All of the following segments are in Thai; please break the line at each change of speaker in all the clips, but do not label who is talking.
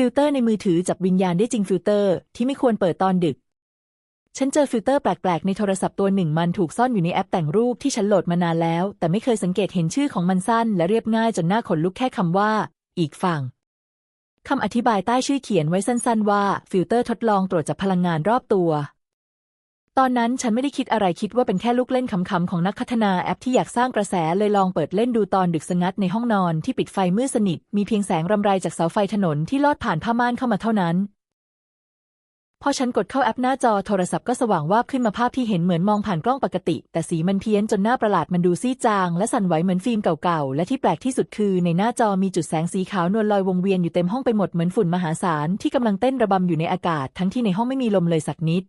ฟิลเตอร์ในมือถือจับวิญญาณได้จริงฟิลเตอร์ที่ไม่ควรเปิดตอนดึก ฉันเจอฟิลเตอร์แปลกๆ ในโทรศัพท์ตัวหนึ่งมันถูกซ่อนอยู่ในแอปแต่งรูปที่ฉันโหลดมานานแล้ว แต่ไม่เคยสังเกตเห็นชื่อของมันสั้น และเรียบง่ายจนหน้าขนลุกแค่คำว่า อีกฝั่งคำอธิบายใต้ชื่อเขียนไว้สั้นๆว่า ฟิลเตอร์ทดลองตรวจจับพลังงานรอบตัว ตอนนั้นฉันไม่ได้คิดอะไรคิดว่าเป็นแค่ลูกเล่นขำๆของนักพัฒนาแอปที่อยากสร้างกระแสเลยลองเปิดเล่นดูตอนดึกสงัดในห้องนอนที่ปิดไฟมืดสนิท มีเพียงแสงรำไรจากเสาไฟถนนที่ลอดผ่านผ้าม่านเข้ามาเท่านั้น พอฉันกดเข้าแอปหน้าจอโทรศัพท์ก็สว่างวาบขึ้นมาภาพที่เห็นเหมือนมองผ่านกล้องปกติ แต่สีมันเพี้ยนจนหน้าประหลาดมันดูซีจาง และสั่นไหวเหมือนฟิล์มเก่าๆและที่แปลกที่สุดคือ ในหน้าจอมีจุดแสงสีขาวนวลลอยวงเวียนอยู่เต็มห้องไปหมดเหมือนฝุ่นมหาศาลที่กำลังเต้นระบำอยู่ในอากาศทั้งที่ในห้องไม่มีลมเลยสักนิด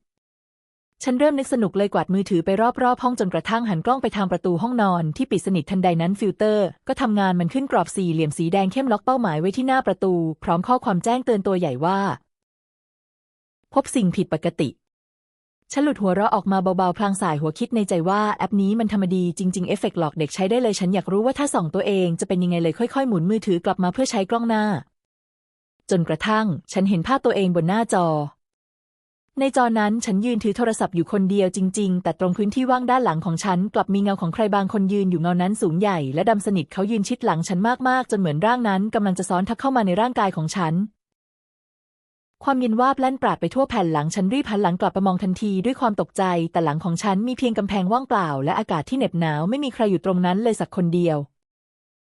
ฉันเริ่มนึกสนุกเลยกวาดมือถือไปรอบๆ ห้องจนกระทั่งหันกล้องไปทางประตูห้องนอนที่ปิดสนิททันใดนั้นฟิลเตอร์ ก็ทำงานมันขึ้นกรอบสี่เหลี่ยมสีแดงเข้มล็อกเป้าหมายไว้ที่หน้าประตู พร้อมข้อความแจ้งเตือนตัวใหญ่ว่า พบสิ่งผิดปกติฉันหลุดหัวเราะออกมาเบาๆ พลางสายหัวคิดในใจว่าแอปนี้มันธรรมดีจริง ๆ เอฟเฟกต์หลอกเด็กใช้ได้เลยฉันอยากรู้ว่าถ้าส่องตัวเองจะเป็นยังไงเลยค่อย ๆ หมุนมือถือกลับมาเพื่อใช้กล้องหน้า จนกระทั่ง ฉันเห็นภาพตัวเองบนหน้าจอ ในจอนั้นฉันยืนถือโทรศัพท์อยู่คนเดียวจริง ๆ แต่ตรงพื้นที่ว่างด้านหลังของฉัน กลับมีเงาของใครบางคนยืนอยู่เงานั้นสูงใหญ่ และดำสนิทเขายืนชิดหลังฉันมากๆ จนเหมือนร่างนั้นกำลังจะซ้อนทับเข้ามาในร่างกายของฉัน ความเย็นวาบแล่นปราดไปทั่วแผ่นหลังฉันรีบหันหลังกลับไปมองทันทีด้วยความตกใจ แต่หลังของฉันมีเพียงกำแพงว่างเปล่า และอากาศที่เหน็บหนาวไม่มีใครอยู่ตรงนั้นเลยสักคนเดียว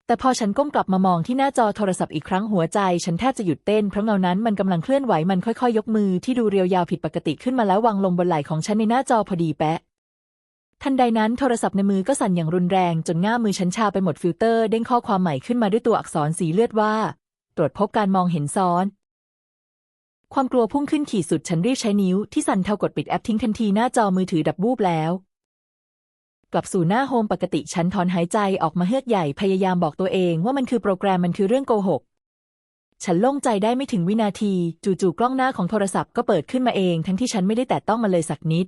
แต่พอฉันก้มกลับมามองที่หน้าจอโทรศัพท์อีกครั้งหัวใจ ฉันแทบจะหยุดเต้นเพราะเงานั้นมันกำลังเคลื่อนไหวมันค่อยๆ ยกมือที่ดูเรียวยาวผิดปกติขึ้นมาแล้ววางลงบนไหล่ของฉันในหน้าจอพอดีแปะทันใดนั้นโทรศัพท์ในมือก็สั่นอย่างรุนแรงจนง่ามมือฉันชาไปหมดฟิลเตอร์เด้งข้อความใหม่ขึ้นมาด้วยตัวอักษรสีเลือดว่า ตรวจพบการมองเห็นซ้อน ความกลัวพุ่งขึ้นขีดสุดฉันรีบใช้นิ้วที่สั่นเท่ากดปิดแอปทิ้งทันทีหน้าจอมือถือดับบูบแล้ว กลับสู่หน้าโฮมปกติฉันถอนหายใจออกมาเฮือกใหญ่พยายามบอกตัวเองว่ามันคือโปรแกรมมันคือเรื่องโกหก ฉันโล่งใจได้ไม่ถึงวินาที จู่ๆกล้องหน้าของโทรศัพท์ก็เปิดขึ้นมาเอง ทั้งที่ฉันไม่ได้แตะต้องมันเลยสักนิด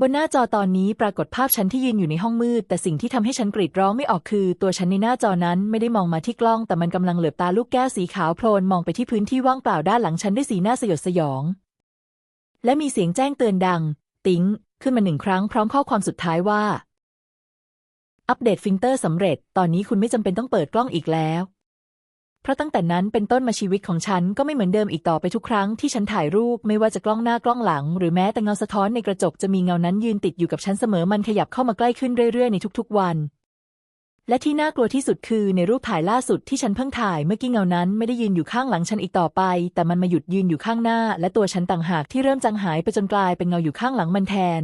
บนหน้าจอตอนนี้ปรากฏภาพฉันที่ยืนอยู่ในห้องมืด แต่สิ่งที่ทำให้ฉันกรีดร้องไม่ออกคือ ตัวฉันในหน้าจอนั้นไม่ได้มองมาที่กล้อง แต่มันกำลังเหลือบตาลูกแก้วสีขาวโพลนมองไปที่พื้นที่ว่างเปล่าด้านหลังฉันด้วยสีหน้าสยดสยอง และมีเสียงแจ้งเตือนดัง ติ๊ง ขึ้นมาหนึ่งครั้งพร้อมข้อความสุดท้ายว่า อัปเดตฟิลเตอร์สำเร็จ ตอนนี้คุณไม่จำเป็นต้องเปิดกล้องอีกแล้ว เพราะตั้งแต่นั้นเป็นต้นมาชีวิตของฉันก็ไม่เหมือนเดิมอีกต่อไปทุกครั้งที่ฉันถ่ายรูปไม่ว่าจะกล้องหน้ากล้องหลัง หรือแม้แต่เงาสะท้อนในกระจกจะมีเงานั้นยืนติดอยู่กับฉันเสมอมันขยับเข้ามาใกล้ขึ้นเรื่อยๆในทุกๆวัน และที่น่ากลัวที่สุดคือในรูปถ่ายล่าสุดที่ฉันเพิ่งถ่ายเมื่อกี้เงานั้นไม่ได้ยืนอยู่ข้างหลังฉันอีกต่อไป แต่มันมาหยุดยืนอยู่ข้างหน้า และตัวฉันต่างหากที่เริ่มจางหายไปจนกลายเป็นเงาอยู่ข้างหลังมันแทน